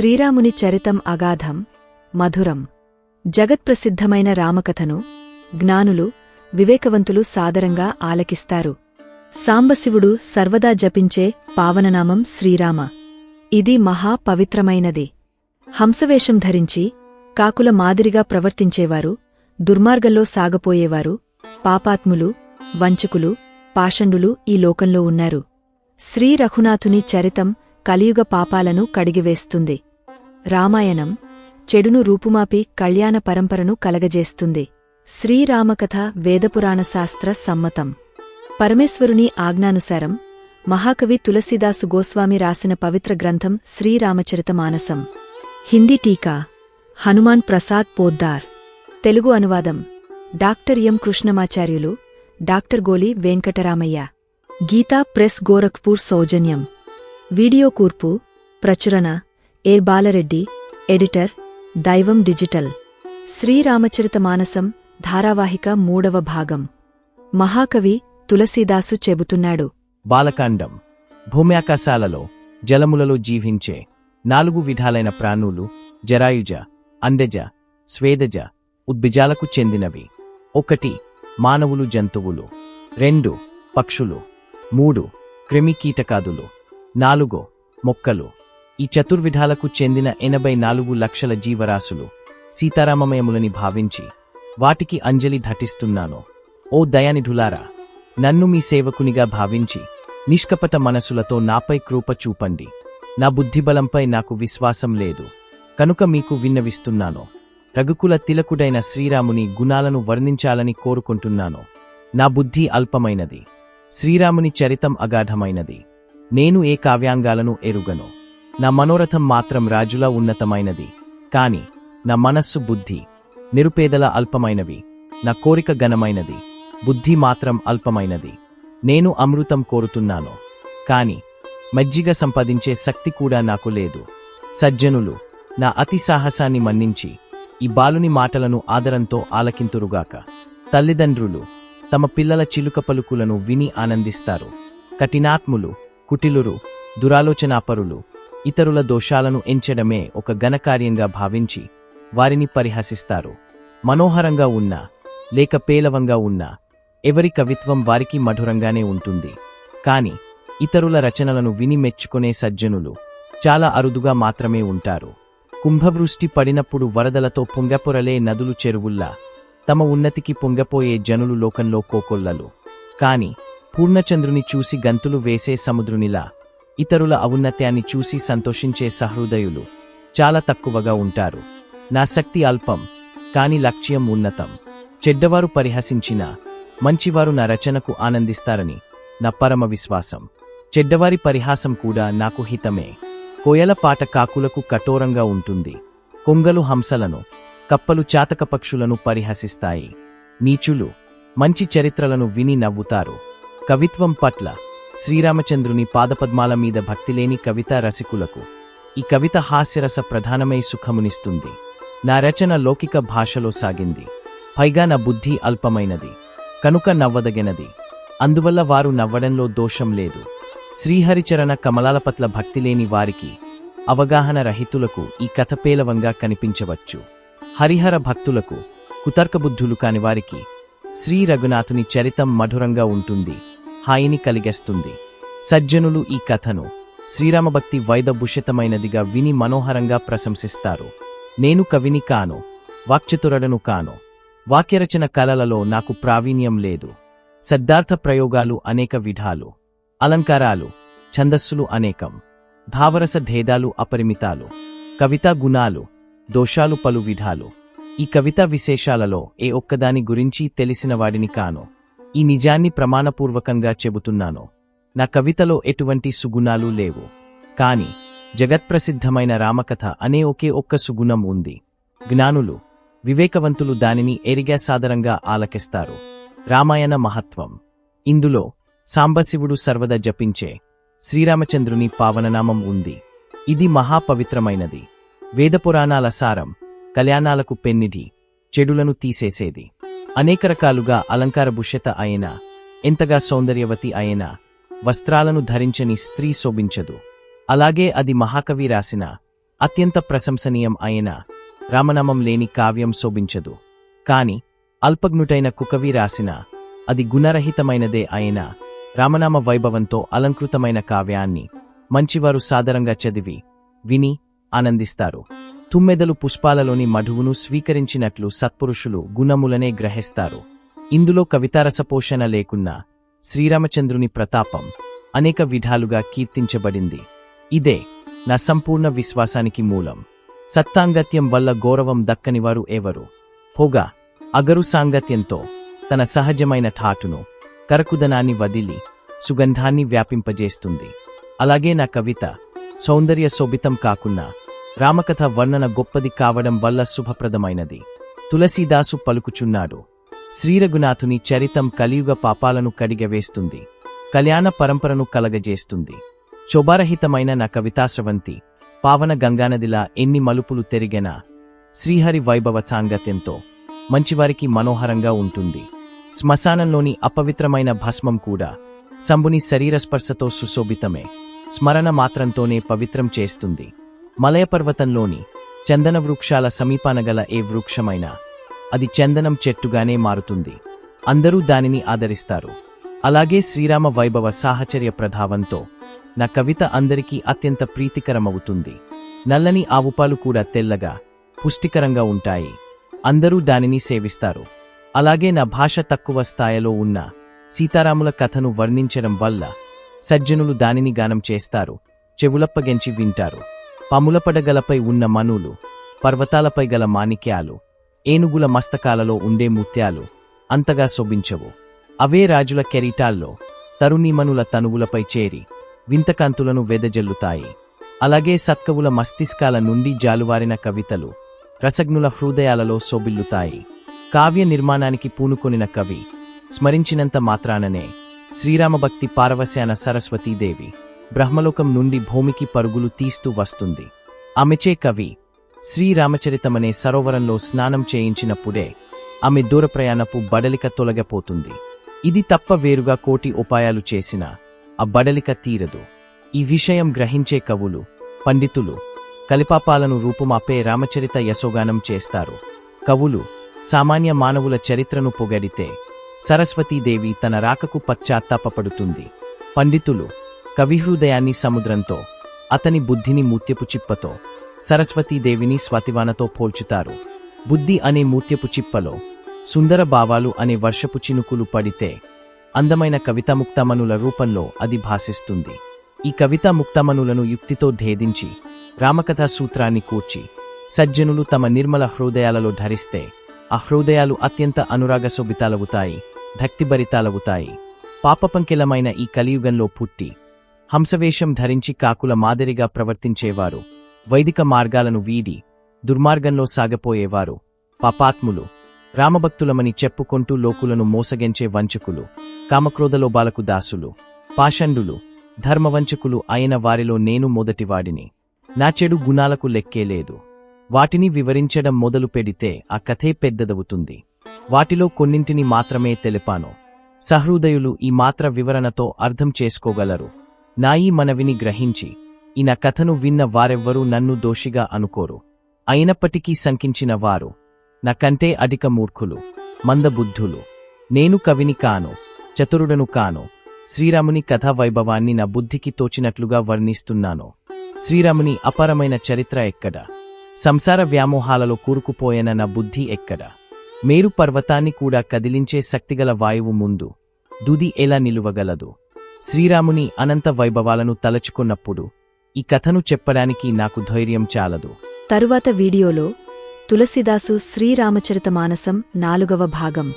శ్రీరాముని చరితం అగాధం మధురం జగత్ప్రసిద్ధమైన రామకథను జ్ఞానులు వివేకవంతులు సాదరంగా ఆలకిస్తారు. సాంబశివుడు సర్వదా జపించే పావననామం శ్రీరామ. ఇది మహా పవిత్రమైనది. హంసవేషం ధరించి కాకుల మాదిరిగా ప్రవర్తించేవారు దుర్మార్గంలో సాగపోయేవారు పాపాత్ములు వంచకులు పాషండులు ఈ లోకంలో ఉన్నారు. శ్రీ రఘునాథుని చరితం కలియుగ పాపాలను కడిగివేస్తుంది. రామాయణం చెడును రూపుమాపి కళ్యాణ పరంపరను కలగజేస్తుంది. శ్రీరామకథ వేదపురాణ శాస్త్ర సమ్మతం. పరమేశ్వరుని ఆజ్ఞానుసారం మహాకవి తులసిదాసు గోస్వామి రాసిన పవిత్ర గ్రంథం శ్రీరామచరితమానసం హిందీ టీకా. హనుమాన్ ప్రసాద్ పోద్దార్. తెలుగు అనువాదం. Doctor M Krishnamacharyulu doctor Goli Venkataramayya. Gita press Gorakhpur సౌజన్యం. Video కూర్పు ప్రచురణ A Balareddy editor Daivam digital. శ్రీరామచరితమానసం ధారావాహిక మూడవ భాగం. మహాకవి తులసీదాసు చెబుతున్నాడు. బాలకాండం. భూమ్యాకాశాలలో జలములలో జీవించే నాలుగు విధాలైన ప్రాణులు జరాయుజ అండజ స్వేదజ ఉద్భిజాలకు చెందినవి. ఒకటి మానవులు జంతువులు. రెండు పక్షులు. మూడు క్రిమికీటకాదులు. నాలుగో మొక్కలు. ఈ చతుర్విధాలకు చెందిన ఎనభై నాలుగు లక్షల జీవరాశులు సీతారామమయములని భావించి వాటికి అంజలి ఘటిస్తున్నాను ఓ దయానిధులారా నన్ను మీ సేవకునిగా భావించి నిష్కపట మనసులతో నాపై కృప చూపండి. నా బుద్ధిబలంపై నాకు విశ్వాసం లేదు. కనుక మీకు విన్నవిస్తున్నాను. రఘుకుల తిలకుడైన శ్రీరాముని గుణాలను వర్ణించాలని కోరుకుంటున్నాను. నా బుద్ధి అల్పమైనది. శ్రీరాముని చరితం అగాధమైనది. నేను ఏ కావ్యాంగాలను ఎరుగను? నా మనోరథం మాత్రం రాజులా ఉన్నతమైనది. కాని నా మనస్సు బుద్ధి నిరుపేదల అల్పమైనవి. నా కోరిక ఘనమైనది. బుద్ధి మాత్రం అల్పమైనది. నేను అమృతం కోరుతున్నాను. కాని మజ్జిగ సంపాదించే శక్తి కూడా నాకు లేదు. సజ్జనులు నా అతి సాహసాన్ని మన్నించి ఈ బాలుని మాటలను ఆదరంతో ఆలకింతురుగాక. తల్లిదండ్రులు తమ పిల్లల చిలుక పలుకులను విని ఆనందిస్తారు. కఠినాత్ములు కుటిలురు దురాలోచనాపరులు ఇతరుల దోషాలను ఎంచడమే ఒక ఘనకార్యంగా భావించి వారిని పరిహసిస్తారు. మనోహరంగా ఉన్నా లేక పేలవంగా ఉన్నా ఎవరి కవిత్వం వారికి మధురంగానే ఉంటుంది. కాని ఇతరుల రచనలను విని మెచ్చుకునే సజ్జనులు చాలా అరుదుగా మాత్రమే ఉంటారు. కుంభవృష్టి పడినప్పుడు వరదలతో పొంగపొరలే నదులు చెరువుల్లా తమ ఉన్నతికి పొంగపోయే జనులు లోకంలో కోకొల్లలు. కాని పూర్ణచంద్రుని చూసి గంతులు వేసే సముద్రునిలా ఇతరుల ఔన్నత్యాన్ని చూసి సంతోషించే సహృదయులు చాలా తక్కువగా ఉంటారు. నా శక్తి అల్పం కాని లక్ష్యం ఉన్నతం. చెడ్డవారు పరిహసించినా మంచివారు నా రచనకు ఆనందిస్తారని నా పరమ విశ్వాసం. చెడ్డవారి పరిహాసం కూడా నాకు హితమే. కోయల పాట కాకులకు కఠోరంగా ఉంటుంది. కొంగలు హంసలను కప్పలు చాతక పక్షులను పరిహసిస్తాయి. నీచులు మంచి చరిత్రలను విని నవ్వుతారు. కవిత్వం పట్ల శ్రీరామచంద్రుని పాదపద్మాల మీద భక్తిలేని కవితా రసికులకు ఈ కవిత హాస్యరస ప్రధానమై సుఖమునిస్తుంది. నా రచన లౌకిక భాషలో సాగింది. పైగా నా బుద్ధి అల్పమైనది. కనుక నవ్వదగినది. అందువల్ల వారు నవ్వడంలో దోషం లేదు. శ్రీహరిచరణ కమలాల పట్ల భక్తిలేని వారికి అవగాహన రహితులకు ఈ కథ పేలవంగా కనిపించవచ్చు. హరిహర భక్తులకు కుతర్కబుద్ధులు కాని వారికి శ్రీ రఘునాథుని చరితం మధురంగా ఉంటుంది. హాయిని కలిగేస్తుంది. సజ్జనులు ఈ కథను శ్రీరామభక్తి వైదభూషితమైనదిగా విని మనోహరంగా ప్రశంసిస్తారు. నేను కవిని కాను వాక్చతురడను కాను. వాక్యరచన కళలలో నాకు ప్రావీణ్యం లేదు. శబ్దార్థ ప్రయోగాలు అనేక విధాలు అలంకారాలు ఛందస్సులు అనేకం. భావరస భేదాలు అపరిమితాలు కవితా గుణాలు దోషాలు పలు విధాలు. ఈ కవితా విశేషాలలో ఏ ఒక్కదాని గురించి తెలిసిన వాడిని కాను. ఈ నిజాన్ని ప్రమాణపూర్వకంగా చెబుతున్నాను. నా కవితలో ఎటువంటి సుగుణాలు లేవు. కాని జగత్ప్రసిద్ధమైన రామకథ అనే ఒకే ఒక్క సుగుణం ఉంది. జ్ఞానులు వివేకవంతులు దానిని ఎరిగా సాదరంగా ఆలకిస్తారు. రామాయణ మహత్వం. ఇందులో సాంబశివుడు సర్వద జపించే శ్రీరామచంద్రుని పావననామం ఉంది. ఇది మహాపవిత్రమైనది. వేదపురాణాల సారం కళ్యాణాలకు పెన్నిధి చెడులను తీసేసేది. అనేక రకాలుగా భుష్యత అయిన ఎంతగా సౌందర్యవతి అయిన వస్త్రాలను ధరించని స్త్రీ శోభించదు. అలాగే అది మహాకవి రాసిన అత్యంత ప్రశంసనీయం అయిన రామనామం లేని కావ్యం శోభించదు. కాని అల్పజ్ఞుటైన కుకవి రాసిన అది గుణరహితమైనదే అయిన రామనామ వైభవంతో అలంకృతమైన కావ్యాన్ని మంచివారు సాదరంగా చదివి విని ఆనందిస్తారు. తుమ్మెదలు పుష్పాలలోని మధువును స్వీకరించినట్లు సత్పురుషులు గుణములనే గ్రహిస్తారు. ఇందులో కవితారసపోషణ లేకున్నా శ్రీరామచంద్రుని ప్రతాపం అనేక విధాలుగా కీర్తించబడింది. ఇదే నా సంపూర్ణ విశ్వాసానికి మూలం. సత్తాంగత్యం వల్ల గౌరవం దక్కనివారు ఎవరు? పొగ అగరు సాంగత్యంతో తన సహజమైన ఠాటును కరకుదనాన్ని వదిలి సుగంధాన్ని వ్యాపింపజేస్తుంది. అలాగే నా కవిత సౌందర్య శోభితం కాకున్నా రామకథ వర్ణన గొప్పది కావడం వల్ల శుభప్రదమైనది. తులసీదాసు పలుకుచున్నాడు. శ్రీరఘునాథుని చరితం కలియుగ పాపాలను కడిగవేస్తుంది. కళ్యాణ పరంపరను కలగజేస్తుంది. శోభారహితమైన నా కవితాశ్రవంతి పావన గంగానదిలా ఎన్ని మలుపులు తెరిగినా? శ్రీహరి వైభవ సాంగత్యంతో మంచివారికి మనోహరంగా ఉంటుంది. శ్మశానంలోని అపవిత్రమైన భస్మం కూడా శంభుని శరీర స్పర్శతో సుశోభితమే. స్మరణ మాత్రంతోనే పవిత్రం చేస్తుంది. మలయపర్వతంలోని చందన వృక్షాల సమీపాన గల ఏ వృక్షమైనా అది చందనం చెట్టుగానే మారుతుంది. అందరూ దానిని ఆదరిస్తారు. అలాగే శ్రీరామ వైభవ సాహచర్య ప్రభావంతో నా కవిత అందరికీ అత్యంత ప్రీతికరమవుతుంది. నల్లని ఆవుపాలు కూడా తెల్లగా పుష్టికరంగా ఉంటాయి. అందరూ దానిని సేవిస్తారు. అలాగే నా భాష తక్కువ స్థాయిలో ఉన్న సీతారాముల కథను వర్ణించడం వల్ల సజ్జనులు దానిని గానం చేస్తారు చెవులప్పగెంచి వింటారు. పములపడగలపై ఉన్న మనులు పర్వతాలపై గల మాణిక్యాలు ఏనుగుల మస్తకాలలో ఉండే ముత్యాలు అంతగా శోభించవు. అవే రాజుల కెరీటాల్లో తరుణీమనుల తనువులపై చేరి వింతకాంతులను వెదజల్లుతాయి. అలాగే సత్కవుల మస్తిష్కాల నుండి జాలువారిన కవితలు రసజ్ఞుల హృదయాలలో శోభిల్లుతాయి. కావ్య నిర్మాణానికి పూనుకొనిన కవి స్మరించినంత మాత్రాననే శ్రీరామభక్తి పారవశ్యాన సరస్వతీదేవి బ్రహ్మలోకం నుండి భూమికి పరుగులు తీస్తూ వస్తుంది. ఆమెచే కవి. శ్రీరామచరితమనే సరోవరంలో స్నానం చేయించినప్పుడే ఆమె దూరప్రయాణపు బడలిక తొలగపోతుంది. ఇది తప్ప వేరుగా కోటి ఉపాయాలు చేసినా ఆ బడలిక తీరదు. ఈ విషయం గ్రహించే కవులు పండితులు కలిపాపాలను రూపుమాపే రామచరిత యశోగానం చేస్తారు. కవులు సామాన్య మానవుల చరిత్రను పొగడితే సరస్వతీదేవి తన రాకకు పశ్చాత్తాపడుతుంది పండితులు కవిహృదయాన్ని సముద్రంతో అతని బుద్ధిని మూత్యపు చిప్పతో సరస్వతీదేవిని స్వాతివానతో పోల్చుతారు. బుద్ధి అనే మూత్యపు చిప్పలో సుందర భావాలు అనే వర్షపు చినుకులు పడితే అందమైన కవితాముక్తమనుల రూపంలో అది భాసిస్తుంది. ఈ కవితాముక్తమనులను యుక్తితో ధేదించి రామకథా సూత్రాన్ని కూర్చి సజ్జనులు తమ నిర్మల హృదయాలలో ధరిస్తే ఆ హృదయాలు అత్యంత అనురాగ శోభితాలవుతాయి భక్తిభరితాలవుతాయి. పాపపంకిలమైన ఈ కలియుగంలో పుట్టి హంసవేషం ధరించి కాకుల మాదిరిగా ప్రవర్తించేవారు. వైదిక మార్గాలను వీడి దుర్మార్గంలో సాగపోయేవారు. పాపాత్ములు. రామభక్తులమని చెప్పుకొంటూ లోకులను మోసగించే వంచకులు. కామక్రోధలోబాలకు దాసులు. పాషండులు. ధర్మవంచకులు అయిన వారిలో నేను మొదటివాడిని. నా చెడు గుణాలకు లెక్కే లేదు. వాటిని వివరించడం మొదలు పెడితే ఆ కథే పెద్దదవుతుంది. వాటిలో కొన్నింటిని మాత్రమే తెలిపాను. సహృదయులు ఈ మాత్ర వివరణతో అర్థం చేసుకోగలరు. నా ఈ మనవిని గ్రహించి ఈ నా కథను విన్న వారెవ్వరూ నన్ను దోషిగా అనుకోరు. అయినప్పటికీ శంకించిన వారు నాకంటే అధిక మూర్ఖులు మందబుద్ధులు. నేను కవిని కాను చతురుడను కాను శ్రీరాముని కథా వైభవాన్ని నా బుద్ధికి తోచినట్లుగా వర్ణిస్తున్నాను. శ్రీరాముని అపరమైన చరిత్ర ఎక్కడ? సంసార వ్యామోహాలలో కూరుకుపోయిన నా బుద్ధి ఎక్కడ? మేరు పర్వతాన్ని కూడా కదిలించే శక్తిగల వాయువు ముందు దుది ఎలా నిలువగలదు? శ్రీరాముని అనంత వైభవాలను తలచుకున్నప్పుడు ఈ కథను చెప్పడానికి నాకు ధైర్యం చాలదు. తరువాత వీడియోలో తులసిదాసు శ్రీరామచరితమానసం నాలుగవ భాగం.